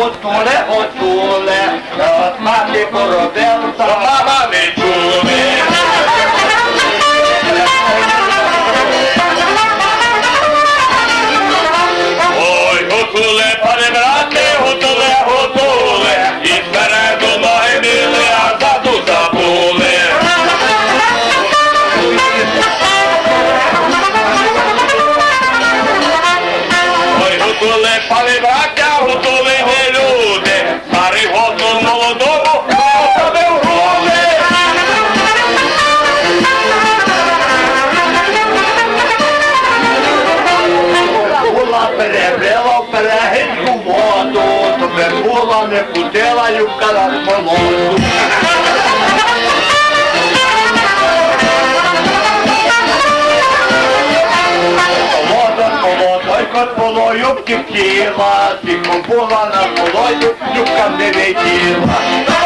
отуле, отуле, от мати породив, мама не чули. Ой, готуле, пане брате, готуле, готуле, і спереду ноги мили, а ззаду забули. Ой, готуле, пане би не путила юбка на молоду. Кот було юбки втіла, тільки була на полою, юбка не летіла.